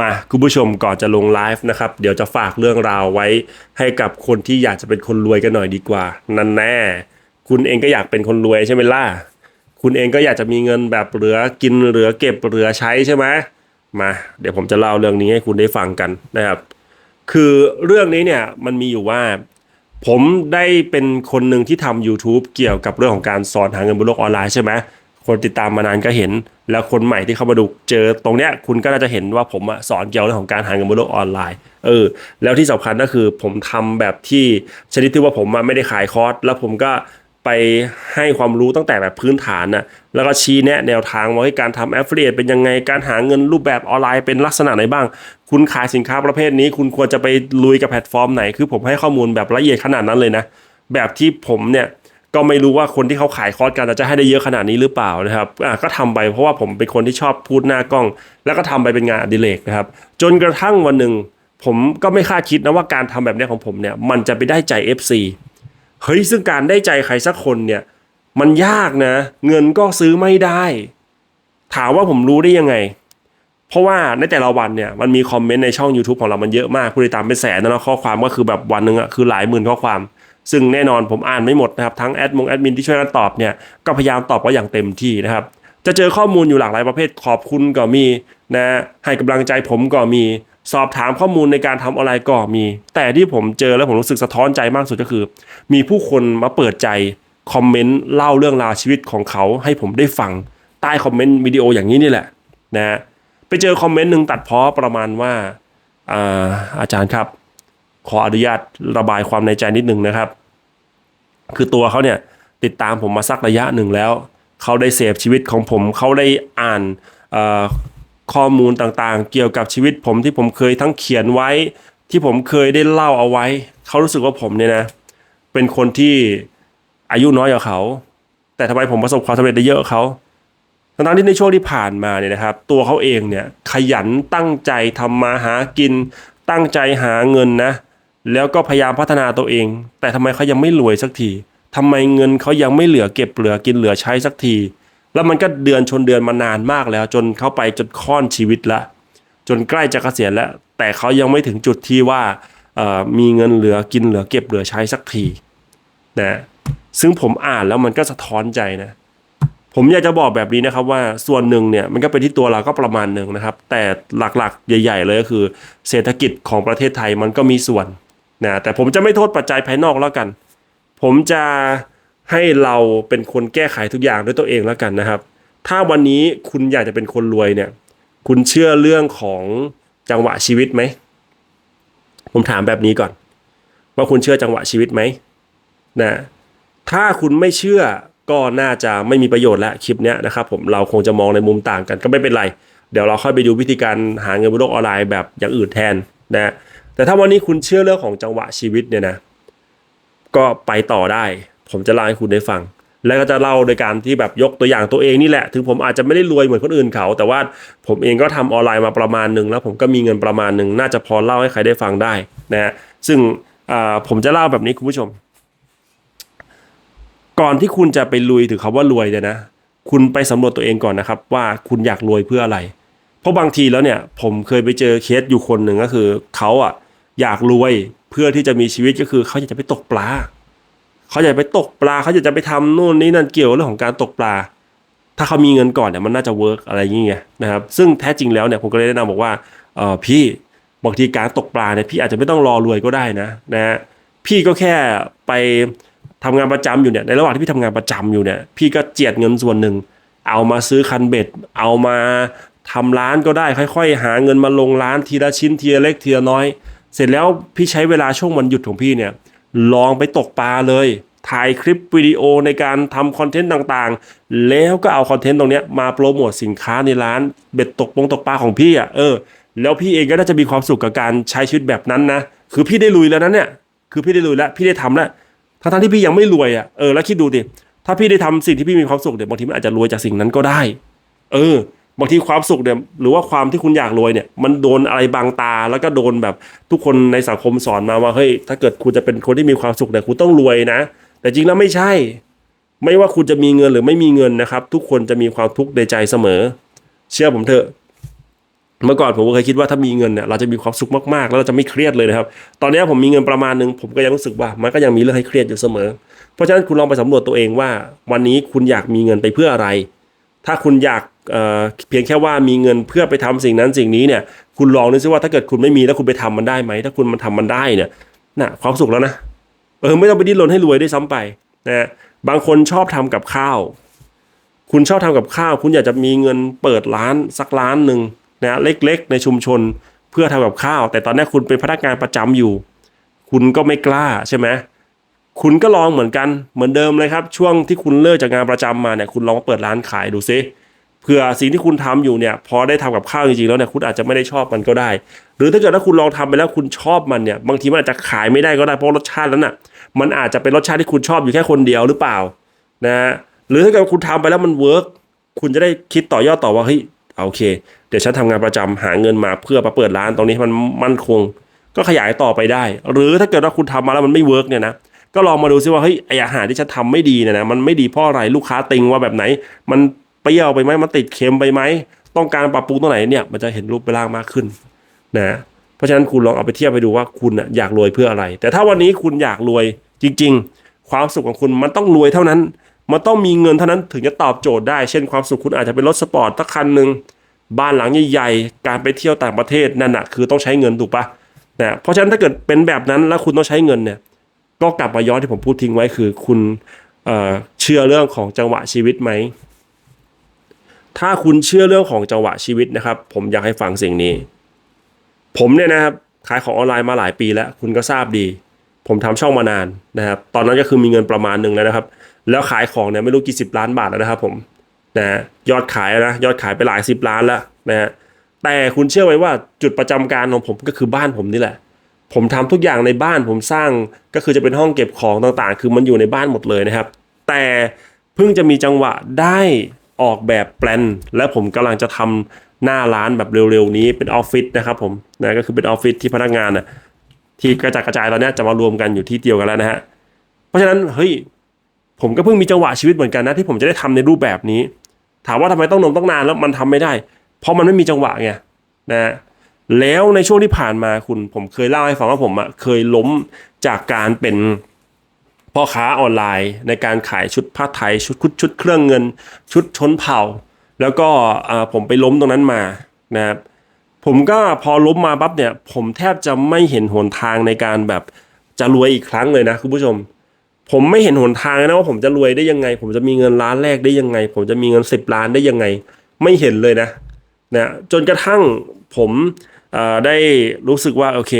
มาคุณผู้ชมก่อนจะลงไลฟ์นะครับ เดี๋ยวจะฝากเรื่องราวไว้ให้กับคนที่อยากจะเป็นคนรวยกันหน่อยดีกว่า นั่นแน่ คุณเองก็อยากเป็นคนรวยใช่ไหมล่ะ คุณเองก็อยากจะมีเงินแบบเหลือกินเหลือเก็บเหลือใช้ใช่ไหมมา เดี๋ยวผมจะเล่าเรื่องนี้ให้คุณได้ฟังกันนะครับ คือเรื่องนี้เนี่ยมันมีอยู่ว่า ผมได้เป็นคนหนึ่งที่ทำ YouTube เกี่ยวกับเรื่องของการสอนหาเงินบนโลกออนไลน์ใช่ไหม คนติดตามมานานก็เห็น แล้วคนใหม่ที่เข้ามาดูเจอตรงเนี้ยคุณก็น่าจะเห็นว่าผมอะสอนเกี่ยวกับเรื่องของการหาเงินบนโลกออนไลน์ เออ แล้วที่สำคัญก็คือผมทำแบบที่ชนิดที่ว่าผมไม่ได้ขายคอร์สแล้วผมก็ไปให้ความรู้ตั้งแต่แบบพื้นฐานน่ะแล้วก็ชี้แนะแนวทางว่าให้การทำ affiliate เป็นยังไง การหาเงินรูปแบบออนไลน์เป็นลักษณะไหนบ้าง คุณขายสินค้าประเภทนี้ คุณควรจะไปลุยกับแพลตฟอร์มไหน คือผมให้ข้อมูลแบบละเอียดขนาดนั้นเลยนะ แบบที่ผมเนี่ย ก็ไม่รู้ว่าคนที่เขาขายคอร์สกันจะให้ได้เยอะขนาดนี้หรือเปล่านะครับอะก็ทำไปเพราะว่าผมเป็นคนที่ชอบพูดหน้ากล้อง แล้วก็ทำไปเป็นงานอดิเรกนะครับ จนกระทั่งวันหนึ่งผมก็ไม่คาดคิดนะว่าการทำแบบนี้ของผมเนี่ยมันจะไปได้ใจ FC เฮ้ยซึ่งการได้ใจใครสักคนเนี่ยมันยากนะ เงินก็ซื้อไม่ได้ ถามว่าผมรู้ได้ยังไง เพราะว่าในแต่ละวันเนี่ยมันมีคอมเมนต์ในช่อง YouTube ของเรามันเยอะมากผู้ติดตามเป็นแสนนะข้อความก็คือแบบวันหนึ่งอะคือหลายหมื่นข้อความ ซึ่งแน่นอนผมอ่านไม่หมดนะครับ ทั้งแอดมงแอดมินที่ช่วยกันตอบเนี่ยก็พยายามตอบก็อย่างเต็มที่นะครับ จะเจอข้อมูลอยู่หลากหลายประเภทขอบคุณก็มีนะให้กำลังใจผมก็มีสอบถามข้อมูลในการทำออนไลน์ก็มี แต่ที่ผมเจอแล้วผมรู้สึกสะท้อนใจมากสุดก็คือ มีผู้คนมาเปิดใจคอมเมนต์เล่าเรื่องราวชีวิตของเขาให้ผมได้ฟังใต้คอมเมนต์วิดีโออย่างนี้นี่แหละนะไปเจอคอมเมนต์หนึ่งตัดเพ้อประมาณว่าอาอาจารย์ครับ ขออนุญาตระบายความในใจนิดหนึ่งนะครับ คือตัวเขาเนี่ยติดตามผมมาสักระยะหนึ่งแล้ว เขาได้เสพชีวิตของผม เขาได้อ่านข้อมูลต่างๆ เกี่ยวกับชีวิตผมที่ผมเคยทั้งเขียนไว้ ที่ผมเคยได้เล่าเอาไว้ เขารู้สึกว่าผมเนี่ยนะ เป็นคนที่อายุน้อยกว่าเขา แต่ทำไมผมประสบความสำเร็จได้เยอะเขาทั้งๆที่ในช่วงที่ผ่านมาเนี่ยนะครับ ตัวเขาเองเนี่ยขยันตั้งใจทำมาหากิน ตั้งใจหาเงินนะ แล้วก็พยายามพัฒนาตัวเอง แต่ทำไมเขายังไม่รวยสักทีทำไมเงินเขายังไม่เหลือเก็บเหลือกินเหลือใช้สักที แล้วมันก็เดือนชนเดือนมานานมากแล้ว จนเข้าไปจนค่อนชีวิตละจนใกล้จะเกษียณแล้ว แต่เขายังไม่ถึงจุดที่ว่ามีเงินเหลือกินเหลือเก็บเหลือใช้สักทีนะซึ่งผมอ่านแล้วมันก็สะท้อนใจนะ ผมอยากจะบอกแบบนี้นะครับว่าส่วนหนึ่งเนี่ยมันก็เป็นที่ตัวเราก็ประมาณหนึ่งนะครับ แต่หลักๆ ใหญ่ ๆ เลยก็คือ เศรษฐกิจของประเทศไทยมันก็มีส่วน นะแต่ผมจะไม่โทษปัจจัยภายนอกแล้วกัน ผมจะให้เราเป็นคนแก้ไขทุกอย่างด้วยตัวเองแล้วกันนะครับ ถ้าวันนี้คุณอยากจะเป็นคนรวยเนี่ย คุณเชื่อเรื่องของจังหวะชีวิตไหม ผมถามแบบนี้ก่อน ว่าคุณเชื่อจังหวะชีวิตไหมนะถ้าคุณไม่เชื่อก็น่าจะไม่มีประโยชน์แล้วคลิปเนี้ยนะครับผมเราคงจะมองในมุมต่างกันก็ไม่เป็นไร เดี๋ยวเราค่อยไปดูวิธีการหาเงินบนโลกออนไลน์แบบอย่างอื่นแทนนะ แต่ถ้าวันนี้คุณเชื่อเรื่องของจังหวะชีวิตเนี่ยนะ ก็ไปต่อได้ ผมจะเล่าให้คุณได้ฟัง แล้วก็จะเล่าโดยการที่แบบยกตัวอย่างตัวเองนี่แหละ ถึงผมอาจจะไม่ได้รวยเหมือนคนอื่นเขา แต่ว่าผมเองก็ทำออนไลน์มาประมาณหนึ่งแล้วผมก็มีเงินประมาณหนึ่งน่าจะพอเล่าให้ใครได้ฟังได้นะฮะ ซึ่งอ่าผมจะเล่าแบบนี้คุณผู้ชม ก่อนที่คุณจะไปลุยถึงคำว่ารวยเนี่ยนะ คุณไปสำรวจตัวเองก่อนนะครับ ว่าคุณอยากรวยเพื่ออะไร เพราะบางทีแล้วเนี่ย ผมเคยไปเจอเคสอยู่คนหนึ่งก็คือเขาอะ อยากรวยเพื่อที่จะมีชีวิตก็คือเขาอยากจะไปตกปลาเขาอยากไปตกปลาเขาอยากจะไปทำนู่นนี่นั่นเกี่ยวกับเรื่องของการตกปลา ถ้าเขามีเงินก่อนเนี่ยมันน่าจะเวิร์กอะไรอย่างเงี้ยนะครับ ซึ่งแท้จริงแล้วเนี่ยผมก็เลยแนะนำบอกว่าเออพี่บางทีการตกปลาเนี่ยพี่อาจจะไม่ต้องรอรวยก็ได้นะนะพี่ก็แค่ไปทำงานประจำอยู่เนี่ยในระหว่างที่พี่ทำงานประจำอยู่เนี่ยพี่ก็เจียดเงินส่วนหนึ่งเอามาซื้อคันเบ็ด เอามาทำร้านก็ได้ค่อย ๆ หาเงินมาลงร้านทีละชิ้นทีละเล็กทีละน้อย เสร็จแล้วพี่ใช้เวลาช่วงวันหยุดของพี่เนี่ยลองไปตกปลาเลย ถ่ายคลิปวิดีโอในการทำคอนเทนต์ต่างๆ แล้วก็เอาคอนเทนต์ตรงเนี้ยมาโปรโมทสินค้าในร้านเบ็ดตกปงตกปลาของพี่อะเออแล้วพี่เองก็น่าจะมีความสุขกับการใช้ชีวิตแบบนั้นนะคือพี่ได้ลุยแล้วนั้นเนี่ยคือพี่ได้ลุยแล้วพี่ได้ทำแล้วทั้งที่พี่ยังไม่รวยอะเออแล้วคิดดูดิถ้าพี่ได้ทำสิ่งที่พี่มีความสุขเดี๋ยวบางทีมันอาจจะรวยจากสิ่งนั้นก็ได้ เออ บางทีความสุขเนี่ยหรือว่าความที่คุณอยากรวยเนี่ย มันโดนอะไรบางตาแล้วก็โดนแบบทุกคนในสังคมสอนมาว่าเฮ้ยถ้าเกิดคุณจะเป็นคนที่มีความสุขเนี่ยคุณต้องรวยนะ แต่จริงแล้วไม่ใช่ ไม่ว่าคุณจะมีเงินหรือไม่มีเงินนะครับ ทุกคนจะมีความทุกข์ในใจเสมอ เชื่อผมเถอะเมื่อก่อนผมก็เคยคิดว่าถ้ามีเงินเนี่ยเราจะมีความสุขมากๆ แล้วเราจะไม่เครียดเลยนะครับ ตอนนี้ผมมีเงินประมาณหนึงผมก็ยังรู้สึกว่ามันก็ยังมีเรื่องให้เครียดอยู่เสมอ เพราะฉะนั้นคุณลองไปสำรวจตัวเองว่า วันนี้คุณอยากมีเงินไปเพื่ออะไร ถ้าคุณอยากเเพียงแค่ว่ามีเงินเพื่อไปทำสิ่งนั้นสิ่งนี้เนี่ย คุณลองดูซิว่าถ้าเกิดคุณไม่มีแล้วคุณไปทำมันได้ไหม ถ้าคุณมันทำมันได้เนี่ยน่ะความสุขแล้วนะเออไม่ต้องไปดิ้นรนให้รวยด้วยซ้ำไปนะฮะบางคนชอบทำกับข้าว คุณชอบทำกับข้าว คุณอยากจะมีเงินเปิดร้านสักร้านหนึ่งนะเล็กๆ ในชุมชนเพื่อทำกับข้าว แต่ตอนนี้คุณเป็นพนักงานประจำอยู่ คุณก็ไม่กล้าใช่ไหม คุณก็ลองเหมือนกันเหมือนเดิมเลยครับ ช่วงที่คุณเลิกจากงานประจำมาเนี่ยคุณลองมาเปิดร้านขายดูซิเผื่อสิ่งที่คุณทำอยู่เนี่ยพอได้ทำกับข้าวจริงๆแล้วเนี่ยคุณอาจจะไม่ได้ชอบมันก็ได้ หรือถ้าเกิดว่าคุณลองทำไปแล้วคุณชอบมันเนี่ยบางทีมันอาจจะขายไม่ได้ก็ได้เพราะรสชาตินั้นน่ะมันอาจจะเป็นรสชาติที่คุณชอบอยู่แค่คนเดียวหรือเปล่านะฮะหรือถ้าเกิดคุณทำไปแล้วมันเวิร์กคุณจะได้คิดต่อยอดต่อว่าเฮ้ยโอเค เดี๋ยวฉันทำงานประจำหาเงินมาเพื่อมาเปิดร้านตรงนี้มันมั่นคง ก็ขยายต่อไปได้ หรือถ้าเกิดว่าคุณทำมาแล้วมันไม่เวิร์กเนี่ยนะ ก็ลองมาดูซิว่าเฮ้ยไออาหารที่ฉันทำไม่ดีเนี่ยนะมันไม่ดีเพราะอะไรลูกค้าติงว่าแบบไหน มันเปรี้ยวไปไหมมันติดเค็มไปไหมต้องการปรับปรุงตรงไหนเนี่ยมันจะเห็นรูปเป็นร่างมากขึ้นนะเพราะฉะนั้นคุณลองเอาไปเทียบไปดูว่าคุณน่ะอยากรวยเพื่ออะไร แต่ถ้าวันนี้คุณอยากรวยจริง ๆ ความสุขของคุณมันต้องรวยเท่านั้น มันต้องมีเงินเท่านั้นถึงจะตอบโจทย์ได้ เช่นความสุขคุณอาจจะเป็นรถสปอร์ตสักคันหนึ่งบ้านหลังใหญ่ๆ การไปเที่ยวต่างประเทศนั่นนะคือต้องใช้เงินถูกปะนะเพราะฉะนั้นถ้าเกิดเป็นแบบนั้นแล้วคุณต้องใช้เงินเนี่ย ก็กลับมาย้อนที่ผมพูดทิ้งไว้คือ คุณเเชื่อเรื่องของจังหวะชีวิตไหม ถ้าคุณเชื่อเรื่องของจังหวะชีวิตนะครับ ผมอยากให้ฟังสิ่งนี้ ผมเนี่ยนะครับขายของออนไลน์มาหลายปีแล้ว คุณก็ทราบดี ผมทำช่องมานานนะครับ ตอนนั้นก็คือมีเงินประมาณหนึ่งแล้วนะครับ แล้วขายของเนี่ยไม่รู้กี่สิบล้านบาทแล้วนะครับผมนะฮะยอดขายนะยอดขายไปหลายสิบล้านแล้วนะฮะแต่คุณเชื่อไหมว่าจุดประจำการของผมก็คือบ้านผมนี่แหละ ผมทำทุกอย่างในบ้านผมสร้างก็คือจะเป็นห้องเก็บของต่างๆ คือมันอยู่ในบ้านหมดเลยนะครับ แต่เพิ่งจะมีจังหวะได้ออกแบบแปลน และผมกำลังจะทำหน้าร้านแบบเร็วๆนี้เป็นออฟฟิศนะครับผมนะก็คือเป็นออฟฟิศที่พนักงานนะที่กระจัดกระจายตอนนี้จะมารวมกันอยู่ที่เดียวกันแล้วนะฮะเพราะฉะนั้นเฮ้ยผมก็เพิ่งมีจังหวะชีวิตเหมือนกันนะที่ผมจะได้ทำในรูปแบบนี้ ถามว่าทำไมต้องนมต้องนานแล้วมันทำไม่ได้ เพราะมันไม่มีจังหวะไงนะฮะ แล้วในช่วงที่ผ่านมาคุณผมเคยเล่าให้ฟังว่าผมอะเคยล้มจากการเป็นพ่อค้าออนไลน์ ในการขายชุดผ้าไทยชุดชุดชุดเครื่องเงิน ชุดชนเผ่า แล้วก็ผมไปล้มตรงนั้นมานะครับผมก็พอล้มมาปั๊บเนี่ย ผมแทบจะไม่เห็นหนทางในการแบบจะรวยอีกครั้งเลยนะคุณผู้ชม ผมไม่เห็นหนทางนะว่าผมจะรวยได้ยังไง ผมจะมีเงินล้านแรกได้ยังไง ผมจะมีเงินสิบล้านได้ยังไง ไม่เห็นเลยนะนะจนกระทั่งผม ได้รู้สึกว่าโอเค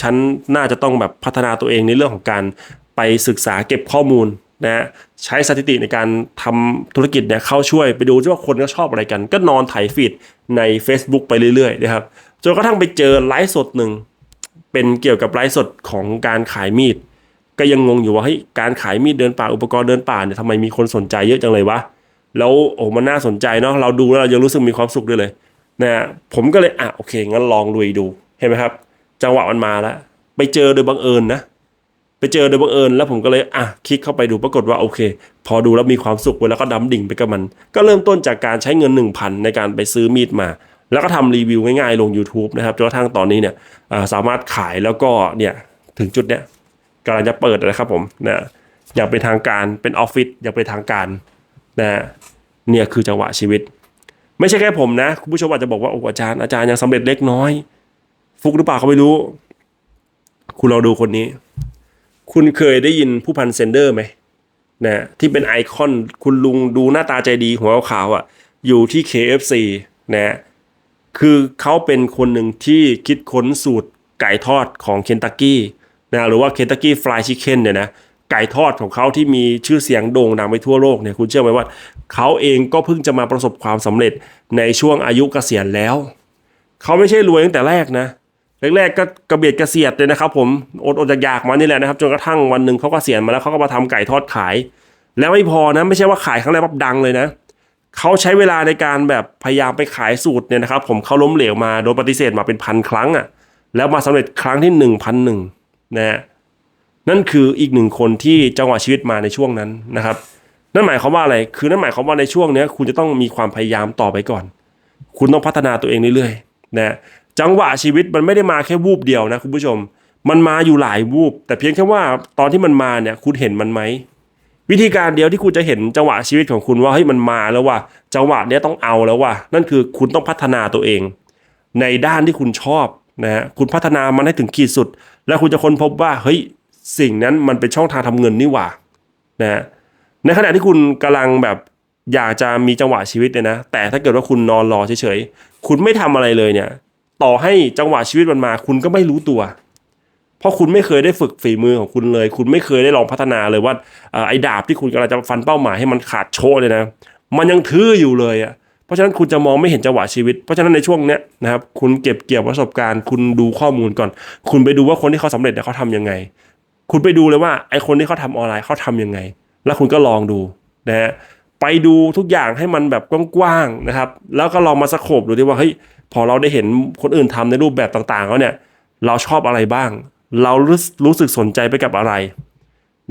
ฉันน่าจะต้องแบบพัฒนาตัวเองในเรื่องของการไปศึกษาเก็บข้อมูลนะใช้สถิติในการทำธุรกิจเนี่ยเข้าช่วยไปดูว่าคนก็ชอบอะไรกัน ก็นอนไถฟีดใน Facebook ไปเรื่อยๆนะครับจนกระทั่งไปเจอไลฟ์สดหนึ่งเป็นเกี่ยวกับไลฟ์สดของการขายมีด ก็ยังงงอยู่ว่าเฮ้ยการขายมีดเดินป่าอุปกรณ์เดินป่าเนี่ยทำไมมีคนสนใจเยอะจังเลยวะแล้วโอ้มันน่าสนใจเนาะเราดูแล้วเรายังรู้สึกมีความสุขด้วยเลย นะผมก็เลยอะโอเคงั้นลองลุยดูเห็นไหมครับ จังหวะมันมาแล้วไปเจอโดยบังเอิญนะไปเจอโดยบังเอิญแล้วผมก็เลยอะคลิกเข้าไปดูปรากฏว่าโอเค พอดูแล้วมีความสุขเว้ยแล้วก็ดำดิ่งไปกับมัน ก็เริ่มต้นจากการใช้เงิน 1,000 ในการไปซื้อมีดมา แล้วก็ทำรีวิวง่ายๆ ลง YouTube นะครับจนกระทั่งตอนนี้เนี่ยสามารถขายแล้วก็เนี่ยถึงจุดเนี้ยกำลังจะเปิดนะครับผมนะอย่างเป็นทางการเป็นออฟฟิศอย่างเป็นทางการนะเนี่ยคือจังหวะชีวิต ไม่ใช่แค่ผมนะ คุณผู้ชมอาจจะบอกว่าโอ้อาจารย์อาจารย์ยังสำเร็จเล็กน้อย ฟุกหรือเปล่าเขาไม่รู้ คุณลองดูคนนี้ คุณเคยได้ยินผู้พันเซนเดอร์ไหมนะที่เป็นไอคอนคุณลุงดูหน้าตาใจดีหัวขาวๆอะ อยู่ที่ KFC นะคือเขาเป็นคนหนึ่งที่คิดค้นสูตรไก่ทอดของเคนตักกี้นะหรือว่าเคนตักกี้ฟรายชิคเก้นเนี่ยนะไก่ทอดของเขาที่มีชื่อเสียงโด่งดังไปทั่วโลกเนี่ยคุณเชื่อไหมว่า เขาเองก็เพิ่งจะมาประสบความสำเร็จในช่วงอายุเกษียณแล้ว เขาไม่ใช่รวยตั้งแต่แรกนะแรกๆก็กระเบียดกระเสียดเลยนะครับ ผมอดอดอยากๆมานี่แหละนะครับจนกระทั่งวันหนึ่งเขาก็เกษียณมาแล้วเขาก็มาทำไก่ทอดขาย แล้วไม่พอนะไม่ใช่ว่าขายครั้งแรกปั๊บดังเลยนะเขาใช้เวลาในการแบบพยายามไปขายสูตรเนี่ยนะครับ ผมเขาล้มเหลวมาโดนปฏิเสธมาเป็นพันครั้งอะ่ะ แล้วมาสำเร็จครั้งที่หนึ่งพันหนึ่งนะนั่นคืออีกหนึ่งคนที่จังหวะชีวิตมาในช่วงนั้นนะครับ นั่นหมายความว่าอะไร คือนั่นหมายความว่าในช่วงเนี้ยคุณจะต้องมีความพยายามต่อไปก่อน คุณต้องพัฒนาตัวเองเรื่อยๆนะจังหวะชีวิตมันไม่ได้มาแค่วูบเดียวนะคุณผู้ชม มันมาอยู่หลายวูบ แต่เพียงแค่ว่าตอนที่มันมาเนี่ยคุณเห็นมันไหมวิธีการเดียวที่คุณจะเห็นจังหวะชีวิตของคุณว่าเฮ้ยมันมาแล้วว่าจังหวะเนี้ยต้องเอาแล้วว่านั่นคือคุณต้องพัฒนาตัวเอง ในด้านที่คุณชอบนะฮะคุณพัฒนามันให้ถึงขีดสุด แล้วคุณจะค้นพบว่าเฮ้ยสิ่งนั้นมันเป็นช่องทางทำเงินนี่หว่านะฮะ ในขณะที่คุณกำลังแบบอยากจะมีจังหวะชีวิตเนี่ยนะ แต่ถ้าเกิดว่าคุณนอนรอเฉยๆ คุณไม่ทำอะไรเลยเนี่ย ต่อให้จังหวะชีวิตมันมา คุณก็ไม่รู้ตัว เพราะคุณไม่เคยได้ฝึกฝีมือของคุณเลย คุณไม่เคยได้ลองพัฒนาเลยว่าไอ้ดาบที่คุณกำลังจะฟันเป้าหมายให้มันขาดโชว์เลยนะ มันยังทื่ออยู่เลยอะ เพราะฉะนั้นคุณจะมองไม่เห็นจังหวะชีวิต เพราะฉะนั้นในช่วงเนี้ยนะครับคุณเก็บเกี่ยวประสบการณ์ คุณดูข้อมูลก่อน คุณไปดูว่าคนที่เขาสำเร็จเนี่ยเขาทำยังไง คุณไปดูเลยว่าไอ้คนที่เขาทำออนไลน์เขาทำยังไง แล้วคุณก็ลองดูนะฮะไปดูทุกอย่างให้มันแบบกว้างๆนะครับ แล้วก็ลองมาสโคบดูดิว่าเฮ้ยพอเราได้เห็นคนอื่นทำในรูปแบบต่างๆแล้วเนี่ย เราชอบอะไรบ้าง เรารู้รู้สึกสนใจไปกับอะไร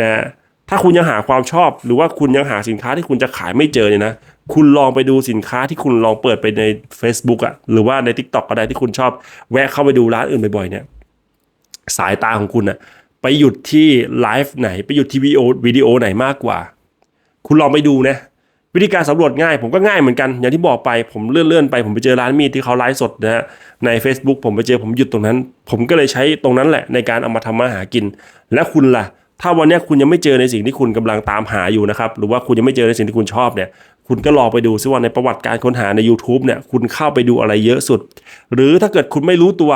นะฮะถ้าคุณยังหาความชอบ หรือว่าคุณยังหาสินค้าที่คุณจะขายไม่เจอเนี่ยนะคุณลองไปดูสินค้าที่คุณลองเปิดไปใน Facebook อะหรือว่าใน TikTok ก็ได้ที่คุณชอบ แวะเข้าไปดูร้านอื่นบ่อยๆเนี่ย สายตาของคุณอะ ไปหยุดที่ไลฟ์ไหน ไปหยุดที่วิดีโอวิดีโอไหนมากกว่า คุณลองไปดูนะ วิธีการสำรวจง่าย ผมก็ง่ายเหมือนกัน อย่างที่บอกไปผมเลื่อนๆไป ผมไปเจอร้านมีดที่เขาไลฟ์สดนะฮะใน Facebook ผมไปเจอผมหยุดตรงนั้น ผมก็เลยใช้ตรงนั้นแหละในการเอามาทำมาหากิน และคุณล่ะ ถ้าวันนี้คุณยังไม่เจอในสิ่งที่คุณกำลังตามหาอยู่นะครับหรือว่าคุณยังไม่เจอในสิ่งที่คุณชอบเนี่ยคุณก็ลองไปดูซิว่าในประวัติการค้นหาใน YouTube เนี่ยคุณเข้าไปดูอะไรเยอะสุด หรือถ้าเกิดคุณไม่รู้ตัว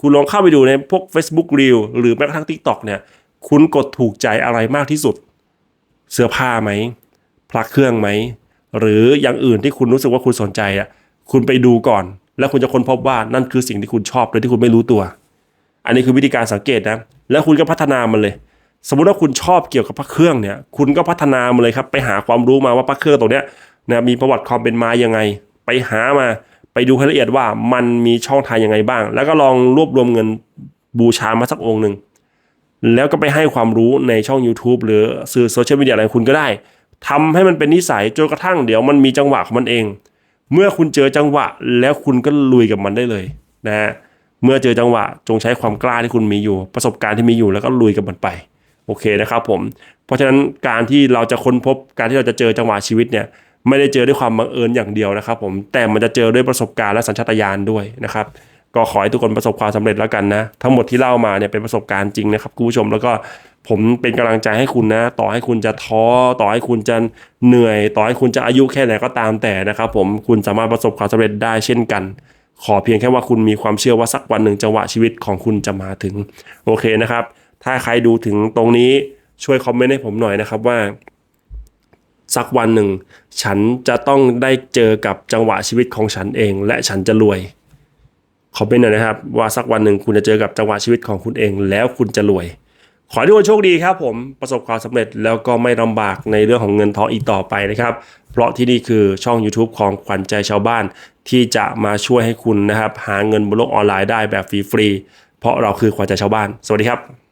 คุณลองเข้าไปดูในพวก Facebook Reel หรือแม้กระทั่ง TikTok เนี่ย คุณกดถูกใจอะไรมากที่สุด เสื้อผ้าไหมพลักเครื่องไหม หรืออย่างอื่นที่คุณรู้สึกว่าคุณสนใจอะคุณไปดูก่อน แล้วคุณจะค้นพบว่านั่นคือสิ่งที่คุณชอบโดยที่คุณไม่รู้ตัว อันนี้คือวิธีการสังเกตนะ แล้วคุณก็พัฒนามันเลย สมมุติว่าคุณชอบเกี่ยวกับพระเครื่องเนี่ย คุณก็พัฒนามันเลยครับ ไปหาความรู้มาว่าพระเครื่องตัวเนี้ยนะมีประวัติความเป็นมายังไง ไปหามา ไปดูให้ละเอียดว่ามันมีช่องทางยังไงบ้าง แล้วก็ลองรวบรวมเงินบูชามาสักองค์หนึ่งแล้วก็ไปให้ความรู้ในช่อง YouTube หรือสื่อโซเชียลมีเดียอะไรคุณก็ได้ทำให้มันเป็นนิสัยจนกระทั่งเดี๋ยวมันมีจังหวะของมันเอง เมื่อคุณเจอจังหวะแล้วคุณก็ลุยกับมันได้เลยนะฮะเมื่อเจอจังหวะจงใช้ความกล้าที่คุณมีอยู่ ประสบการณ์ที่มีอยู่แล้วก็ลุยกับมันไปโอเคนะครับผม เพราะฉะนั้นการที่เราจะค้นพบการที่เราจะเจอจังหวะชีวิตเนี่ย ไม่ได้เจอด้วยความบังเอิญอย่างเดียวนะครับ ผมแต่มันจะเจอด้วยประสบการณ์และสัญชาตญาณด้วยนะครับก็ขอให้ทุกคนประสบความสำเร็จแล้วกันนะ ทั้งหมดที่เล่ามาเนี่ยเป็นประสบการณ์จริงนะครับคุณผู้ชมแล้วก็ผมเป็นกำลังใจให้คุณนะ ต่อให้คุณจะท้อต่อให้คุณจะเหนื่อย ต่อให้คุณจะอายุแค่ไหนก็ตามแต่นะครับ ผมคุณสามารถประสบความสำเร็จได้เช่นกัน ขอเพียงแค่ว่าคุณมีความเชื่อว่าสักวันหนึ่งจังหวะชีวิตของคุณจะมาถึงโอเคนะครับ ถ้าใครดูถึงตรงนี้ช่วยคอมเมนต์ให้ผมหน่อยนะครับว่า สักวันหนึ่ง ฉันจะต้องได้เจอกับจังหวะชีวิตของฉันเอง และฉันจะรวยคอมเมนต์หน่อยนะครับ ว่าสักวันหนึ่งคุณจะเจอกับจังหวะชีวิตของคุณเอง แล้วคุณจะรวย ขอให้ทุกคนโชคดีครับผมประสบความสำเร็จแล้วก็ไม่ลำบากในเรื่องของเงินทองอีกต่อไปนะครับ เพราะที่นี่คือช่อง YouTube ของขวัญใจชาวบ้าน ที่จะมาช่วยให้คุณนะครับ หาเงินบนโลกออนไลน์ได้แบบฟรีๆเพราะเราคือขวัญใจชาวบ้าน สวัสดีครับ